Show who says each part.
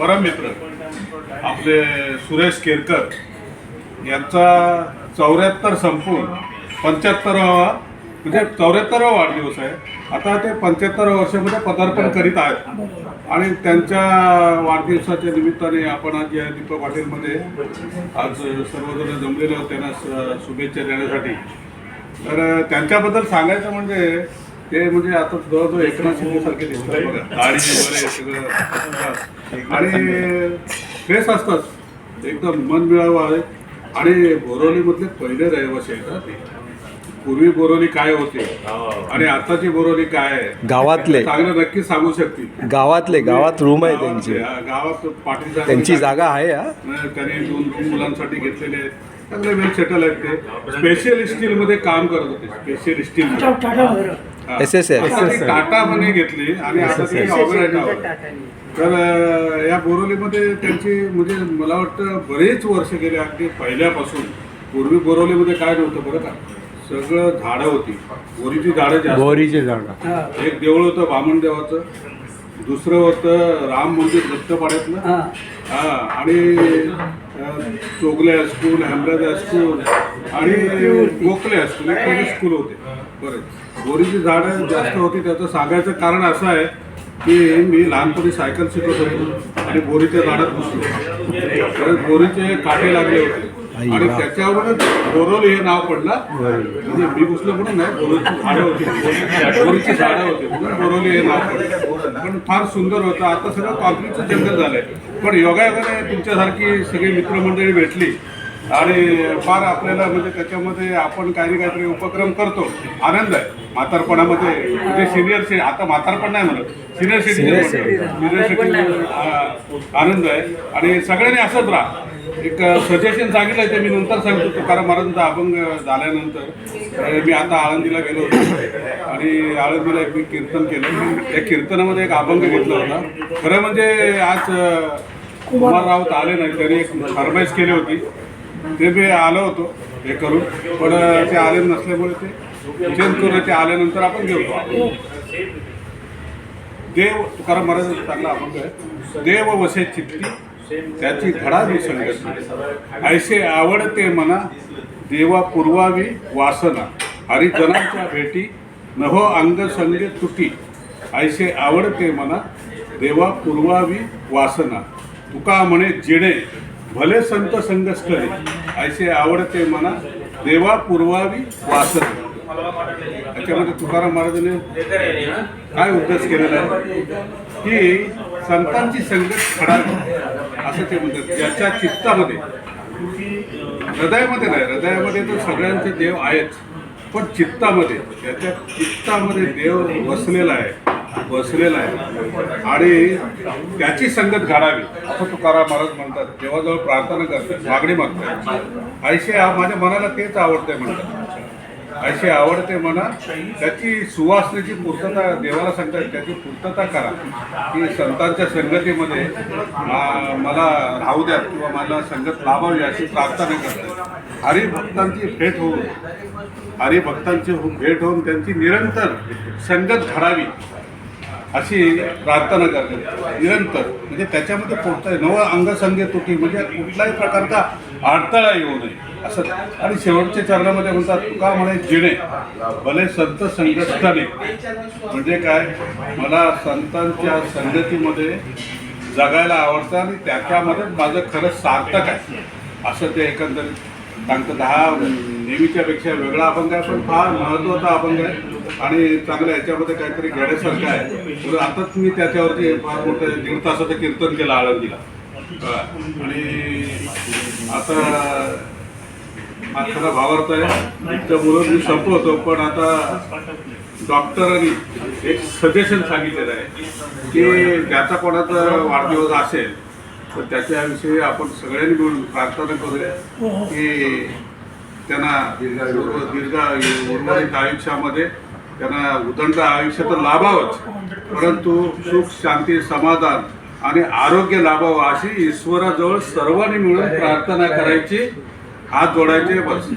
Speaker 1: परममित्र आपले सुरेश केरकर यांचा चौऱ्याहत्तर संपून पंच्याहत्तरावा म्हणजे चौऱ्याहत्तरावा वाढदिवस आहे. आता ते पंच्याहत्तर वर्षामध्ये पदार्पण करीत आहेत. आणि त्यांच्या वाढदिवसाच्या निमित्ताने आपण आज या दीपक हॉटेलमध्ये आज सर्वजण जमलेलो त्यांना शुभेच्छा देण्यासाठी. तर त्यांच्याबद्दल सांगायचं म्हणजे ते म्हणजे आता जवळजवळ एकनाथ शिंदेसारखे दिसतात. बघा गाडी वगैरे सगळं आणि फ्रेश असतात. एकदम मन मिळावं आहे. आणि बोरोलीमधले पहिले रहिवासी आहेत हा पूर्वी बोरोली काय होते? आणि आताची बोरोली काय आहे?
Speaker 2: गावातले.
Speaker 1: चांगलं नक्की सांगू शकतील.
Speaker 2: गावातले गावात रूम आहे त्यांची.
Speaker 1: गावात साहेब-
Speaker 2: त्यांची जागा आहे हा.
Speaker 1: त्यांनी दोन तीन मुलांसाठी घेतलेले आहेत. चांगले वेल सेटल आहेत ते. स्पेशल स्टीलमध्ये काम करत होते. Special steel
Speaker 2: SSL.
Speaker 1: टाटामध्ये घेतली आणि आता ती ऑर्गनाईज तर या बोरोलीमध्ये त्यांची म्हणजे मला वाटतं बरेच वर्ष गेले अगदी पहिल्यापासून. पूर्वी बोरोलीमध्ये काय नव्हतं बरं का? सगळं झाडं होती. बोरीची झाडं जास्त
Speaker 2: बोरीचे झाड.
Speaker 1: एक देऊळ होतं बामण देवाचं दुसरं होतं राम मंदिर दत्तपाड्यातलं. हा. आणि चोगले हायस्कूल हेमराज हायस्कूल आणि गोखले एक पहिले स्कूल होते. बरं. बोरीची झाडं जास्त होती त्याचं सांगायचं कारण असं आहे की मी लहानपणी सायकल शिकत होतो आणि बोरीच्या झाडात तर बोरीचे काटे लागले होते. आणि त्याच्यावरच बोरोली हे नाव पडलं. म्हणजे मी घुसलो म्हणून नाही बोरोलीची झाडं होती. झाडं होती म्हणून बोरोली हे नाव पडलं. पण फार सुंदर होतं. आता सगळं कॉन्क्रीटचं जंगल झालंय. पण योगायोगाने तुमच्यासारखी सगळी मित्रमंडळी भेटली. आणि फार आपल्याला म्हणजे त्याच्यामध्ये आपण काही ना काहीतरी उपक्रम करतो. आनंद आहे. म्हातारपणामध्ये म्हणजे सिनियर आता म्हातारपण नाही म्हणत सिनियर सिटीजन सिनियर सिटीजन आनंद आहे. आणि सगळ्यांनी असंच राहा. एक सजेशन सांगितलं ते मी नंतर सांगतो तुकाराम महाराजांचा अभंग झाल्यानंतर मी आता आळंदीला गेलो होतो. आणि आळंदीला एक मी कीर्तन केलं. त्या कीर्तनामध्ये एक अभंग घेतला होता. खरं म्हणजे आज अं, कुमार राऊत आले नाही त्यांनी एक फरमाईश केली होती. ते बी आलो होतो हे करून. पण ते आले नसल्यामुळे ते चेंज करून ते आल्यानंतर आपण घेऊ देव तुकाराम महाराज चांगला अभंग आहे. देव वसे चित्ती त्याची धडा संगती ऐसे आवडते मना देवा पुरवावी वासना. हरिजनांच्या भेटी नहो अंग संगे तुटी. ऐसे आवडते मना देवा पुरवावी वासना. तुका म्हणे जिणे भले संत संगस्थळे ऐसे आवडते मना देवा पुरवावी वासना त्याच्यामध्ये तुकाराम महाराजांनी काय उद्देश केलेला आहे? की संतांची संगत खडावी असं ते म्हणतात. ज्याच्या चित्तामध्ये हृदयामध्ये नाही हृदयामध्ये तर सगळ्यांचे देव आहेच पण चित्तामध्ये त्याच्या चित्तामध्ये देव बसलेला आहे बसलेला आहे. आणि त्याची संगत घडावी असं तुकाराम महाराज म्हणतात. देवाजवळ प्रार्थना करतात मागणी मागतात ऐसे माझ्या मनाला तेच आवडते म्हणतात. अशी आवडते म्हणा त्याची सुवासनेची पूर्तता देवाला सांगतात त्याची पूर्तता करा. की संतांच्या संगतीमध्ये मला राहू द्या किंवा मला संगत लाभावी अशी प्रार्थना करतात हरिभक्तांची भेट होऊन हरिभक्तांची भेट होऊन त्यांची निरंतर संगत घडावी. अशी प्रार्थना करतात निरंतर. म्हणजे त्याच्यामध्ये पोहोचता नव अंगसंगे तुटी. म्हणजे कुठल्याही प्रकारचा अडथळा येऊ नये. असं. आणि शेवटच्या चरणामध्ये म्हणतात तुका म्हणे जिणे. भले संत संघटने म्हणजे काय? मला संतांच्या संगतीमध्ये जगायला आवडतं आणि त्याच्यामध्ये माझं खरं सार्थक आहे. असं ते एकंदरीत सांगतं दहा नेहमीच्या पेक्षा वेगळा अभंग आहे पण फार महत्त्वाचा अभंग आहे. आणि चांगलं याच्यामध्ये काहीतरी घेण्यासारखं आहे. तर आताच मी त्याच्यावरती फार मोठं दीड तासाचं कीर्तन केलं आळंदीला. आणि आता हा भावार्थ आहे. इतकं बोलून मी संपवतो पण आता डॉक्टरांनी एक सजेशन सांगितलेलं आहे की ज्याचा कोणाचा वाढदिवस असेल तर त्याच्याविषयी आपण सगळ्यांनी मिळून प्रार्थना करूया की त्यांना दीर्घ उर्वरित आयुष्यामध्ये त्यांना उदंड आयुष्य तर लाभावंच. परंतु सुख शांती समाधान आणि आरोग्य लाभावं अशी ईश्वराजवळ सर्वांनी मिळून प्रार्थना करायची हात जोडायचे बस.